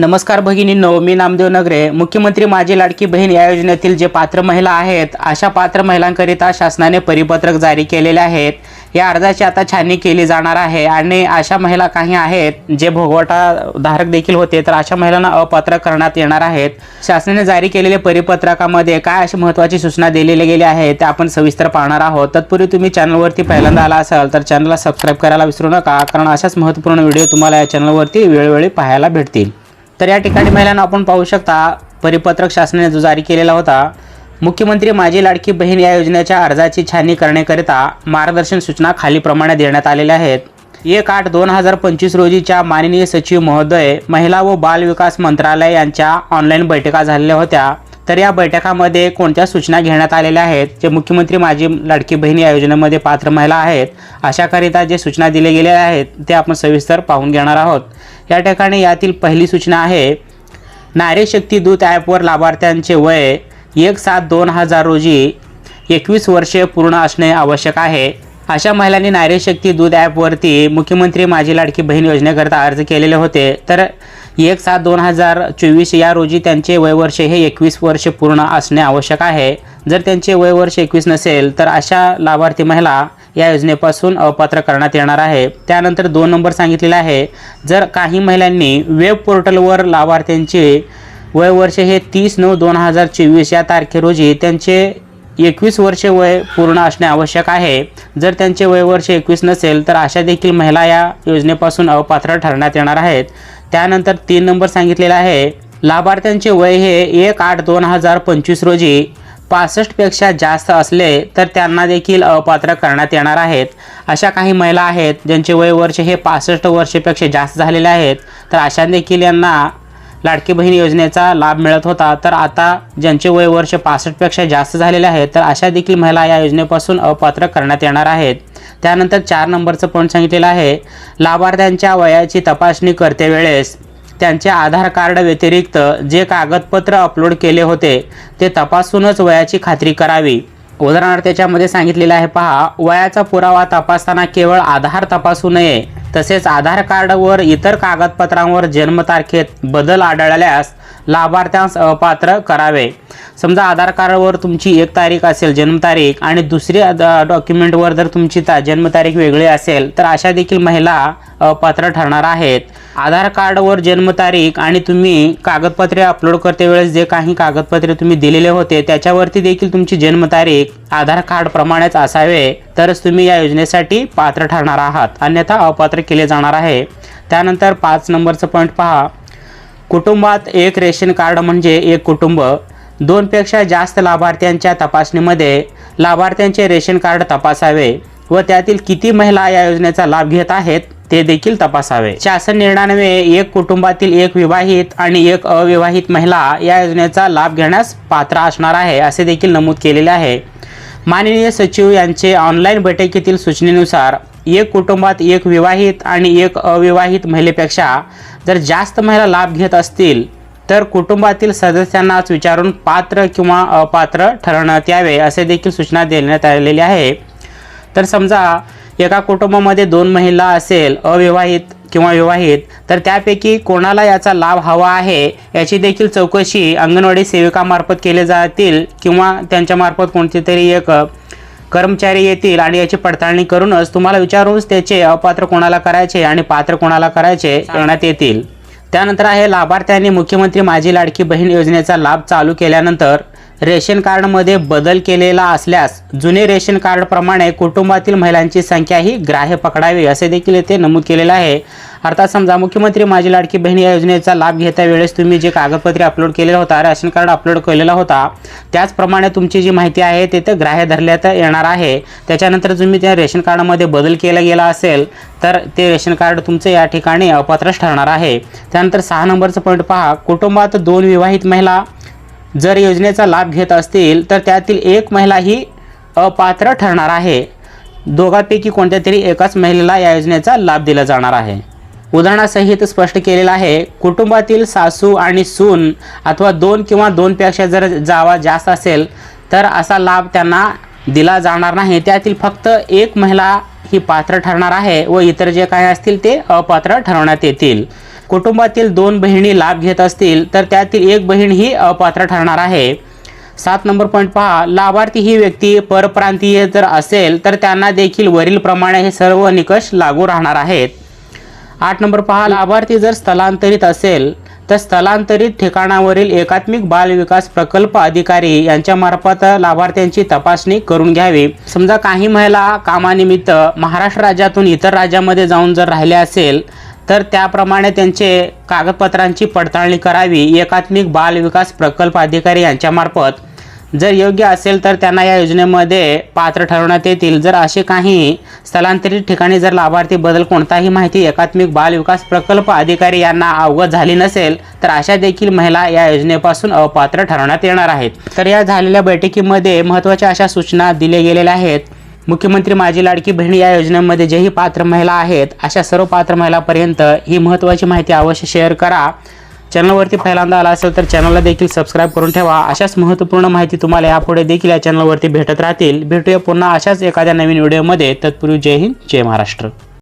नमस्कार भगिनींनो मी नामदेव नगरे. मुख्यमंत्री माझी लाडकी बहीण या योजनेतील जे पात्र महिला आहेत अशा पात्र महिलांकरिता शासनाने परिपत्रक जारी केलेले आहेत. या अर्जाची आता छाननी केली जाणार आहे आणि अशा महिला काही आहेत जे भोगवटा धारक देखील होते तर अशा महिलांना अपात्र करण्यात येणार आहेत. शासनाने जारी केलेल्या परिपत्रकामध्ये काय अशी महत्त्वाची सूचना दिलेली गेली आहे ते आपण सविस्तर पाहणार आहोत. तत्पूर्वी तुम्ही चॅनलवरती पहिल्यांदा आला असाल तर चॅनलला सबस्क्राईब करायला विसरू नका कारण अशाच महत्त्वपूर्ण व्हिडिओ तुम्हाला या चॅनलवरती वेळोवेळी पाहायला भेटतील. तर या ठिकाणी महिलांना आपण पाहू शकता परिपत्रक शासनाने जो जारी केलेला होता मुख्यमंत्री माझी लाडकी बहीण या योजनेच्या अर्जाची छाननी करण्याकरिता मार्गदर्शन सूचना खालीप्रमाणे देण्यात आलेल्या आहेत. एक आठ दोन हजार पंचवीस रोजीच्या माननीय सचिव महोदय महिला व बाल विकास मंत्रालय यांच्या ऑनलाईन बैठका झालेल्या होत्या. तर या बैठकामध्ये कोणत्या सूचना घेण्यात आलेल्या आहेत जे मुख्यमंत्री माझी लाडकी बहीण या योजनेमध्ये पात्र महिला आहेत अशाकरिता जे सूचना दिल्या गेलेल्या आहेत ते आपण सविस्तर पाहून घेणार आहोत. या ठिकाणी यातील पहिली सूचना आहे नारी शक्ती दूत ॲपवर लाभार्थ्यांचे वय एक सात दोन हजार रोजी एकवीस वर्षे पूर्ण असणे आवश्यक आहे. अशा महिलांनी नारी शक्ती दूध ॲपवरती मुख्यमंत्री माझी लाडकी बहीण योजनेकरता अर्ज केलेले होते. तर एक सात दोन हजार चोवीस या रोजी त्यांचे वयवर्ष हे एकवीस वर्ष पूर्ण असणे आवश्यक आहे. जर त्यांचे वयवर्ष एकवीस नसेल तर अशा लाभार्थी महिला या योजनेपासून अपात्र करण्यात येणार आहे. त्यानंतर दोन नंबर सांगितलेला आहे जर काही महिलांनी वेब पोर्टलवर लाभार्थ्यांचे वयवर्ष हे तीस नऊ दोन हजार चोवीस या तारखे रोजी त्यांचे एकवीस वर्षे वय पूर्ण असणे आवश्यक आहे. जर त्यांचे वयवर्ष एकवीस नसेल तर अशा देखील महिला या योजनेपासून अपात्र ठरण्यात येणार आहेत. त्यानंतर तीन नंबर सांगितलेला आहे लाभार्थ्यांचे वय हे एक आठ दोन हजार पंचवीस रोजी पासष्टपेक्षा जास्त असले तर त्यांना देखील अपात्र करण्यात येणार आहेत. अशा काही महिला आहेत ज्यांचे वय वर्ष हे पासष्ट वर्षापेक्षा जास्त झालेले आहेत. तर अशा देखील यांना लाडकी बहीण योजनेचा लाभ मिळत होता. तर आता ज्यांचे वय वर्ष पासष्टपेक्षा जास्त झालेले आहेत तर अशा देखील महिला या योजनेपासून अपात्र करण्यात येणार आहेत. त्यानंतर चार नंबरचं पॉईंट सांगितलेलं आहे. लाभार्थ्यांच्या वयाची तपासणी करते वेळेस त्यांचे आधार कार्ड व्यतिरिक्त जे कागदपत्र अपलोड केले होते ते तपासूनच वयाची खात्री करावी. उदाहरणार्थ त्याच्यामध्ये सांगितलेलं आहे पहा वयाचा पुरावा तपासताना केवळ आधार तपासू नये तसेच आधार कार्डवर इतर कागदपत्रांवर जन्मतारखेत बदल आढळल्यास लाभार्थ्यास अपात्र करावे. समजा आधार कार्डवर तुमची एक तारीख असेल जन्मतारीख आणि दुसरी डॉक्युमेंटवर जर तुमची ता जन्मतारीख वेगळी असेल तर अशा देखील महिला पात्र ठरणार आहेत. आधार कार्डवर जन्मतारीख आणि तुम्ही कागदपत्रे अपलोड करते वेळेस जे काही कागदपत्रे तुम्ही दिलेले होते त्याच्यावरती देखील तुमची जन्मतारीख आधार कार्ड प्रमाणेच असावे तरच तुम्ही या योजनेसाठी पात्र ठरणार आहात. अन्यथा अपात्र केले जाणार आहे. त्यानंतर पाच नंबरचं पॉईंट पहा. कुटुंबात एक रेशन कार्ड म्हणजे एक कुटुंब. दोनपेक्षा जास्त लाभार्थ्यांच्या तपासणीमध्ये लाभार्थ्यांचे रेशन कार्ड तपासावे व त्यातील किती महिला या योजनेचा लाभ घेत आहेत? ते देखील तपासावे. शासन निर्णयाने एक कुटुंबातील एक विवाहित आणि एक अविवाहित महिला या योजनेचा लाभ घेण्यास पात्र असणार आहे असे देखील नमूद केलेले आहे. माननीय सचिव यांचे ऑनलाईन बैठकीतील सूचनेनुसार एक कुटुंबात एक विवाहित आणि एक अविवाहित महिलेपेक्षा जर जास्त महिला लाभ घेत असतील तर कुटुंबातील सदस्यांनाच विचारून पात्र किंवा अपात्र ठरवण्यात यावे असे देखील सूचना देण्यात आलेली आहे. तर समजा एका कुटुंबामध्ये दोन महिला असेल अविवाहित किंवा विवाहित तर त्यापैकी कोणाला याचा लाभ हवा आहे? याची देखील चौकशी अंगणवाडी सेविकामार्फत केले जातील किंवा त्यांच्यामार्फत कोणते तरी एक कर्मचारी येतील आणि याची पडताळणी करूनच तुम्हाला विचारूनच त्याचे अपात्र कोणाला करायचे आणि पात्र कोणाला करायचे सांगण्यात येतील. त्यानंतर आहे लाभार्थ्यांनी मुख्यमंत्री माझी लाडकी बहीण योजनेचा लाभ चालू केल्यानंतर रेशन कार्डमध्ये बदल केलेला असल्यास जुने रेशन कार्डप्रमाणे कुटुंबातील महिलांची संख्या ही ग्राह्य पकडावी असे देखील येथे नमूद केलेलं आहे. अर्थात समजा मुख्यमंत्री माझी लाडकी बहीण या योजनेचा लाभ घेता वेळेस तुम्ही जे कागदपत्रे अपलोड केलेला होता रेशन कार्ड अपलोड केलेला होता त्याचप्रमाणे तुमची जी माहिती आहे ते तर ग्राह्य धरल्यात येणार आहे. त्याच्यानंतर तुम्ही त्या रेशन कार्डमध्ये बदल केला गेला असेल तर ते रेशन कार्ड तुमचं या ठिकाणी अपात्रच ठरणार आहे. त्यानंतर सहा नंबरचं पॉईंट पहा. कुटुंबात दोन विवाहित महिला जर योजनेचा लाभ घेत असतील तर त्यातील एक महिला ही अपात्र ठरणार आहे. दोघांपैकी कोणत्या तरी एकाच महिलेला या योजनेचा लाभ दिला जाणार आहे. उदाहरणासहित स्पष्ट केलेलं आहे कुटुंबातील सासू आणि सून अथवा दोन किंवा दोनपेक्षा जर जावा जास्त असेल तर असा लाभ त्यांना दिला जाणार नाही. त्यातील फक्त एक महिला ही पात्र ठरणार आहे व इतर जे काही असतील ते अपात्र ठरवण्यात येतील. कुटुंबातील दोन बहिणी लाभ घेत असतील तर त्यातील एक बहीण ही अपात्र ठरणार आहे. सात नंबर पॉईंट पहा. लाभार्थी ही व्यक्ती परप्रांतीय जर असेल तर त्यांना देखील वरील प्रमाणे हे सर्व निकष लागू राहणार आहेत. आठ नंबर पहा. लाभार्थी जर स्थलांतरित असेल तर स्थलांतरित ठिकाणावरील एकात्मिक बाल विकास प्रकल्प अधिकारी यांच्या मार्फत लाभार्थ्यांची तपासणी करून घ्यावी. समजा काही महिला कामानिमित्त महाराष्ट्र राज्यातून इतर राज्यामध्ये जाऊन जर राहिले असेल तर त्याप्रमाणे त्यांचे कागदपत्रांची पडताळणी करावी एकात्मिक बाल विकास प्रकल्प अधिकारी यांच्यामार्फत. जर योग्य असेल तर त्यांना या योजनेमध्ये पात्र ठरवण्यात येतील. जर असे काही स्थलांतरित ठिकाणी जर लाभार्थी बदल कोणताही माहिती एकात्मिक बाल विकास प्रकल्प अधिकारी यांना अवगत झाली नसेल तर अशा देखील महिला या योजनेपासून अपात्र ठरवण्यात येणार आहेत. तर या झालेल्या बैठकीमध्ये महत्त्वाच्या अशा सूचना दिल्या गेलेल्या आहेत. मुख्यमंत्री माझी लाडकी बहीण या योजनेमध्ये जेही पात्र महिला आहेत अशा सर्व पात्र महिलापर्यंत ही महत्त्वाची माहिती अवश्य शेअर करा. चॅनलवरती पहिल्यांदा आला असेल तर चॅनलला देखील सबस्क्राईब करून ठेवा. अशाच महत्त्वपूर्ण माहिती तुम्हाला यापुढे देखील या चॅनलवरती भेटत राहतील. भेटूया पुन्हा अशाच एखाद्या नवीन व्हिडिओमध्ये. तत्पूर्वी जय हिंद जय महाराष्ट्र.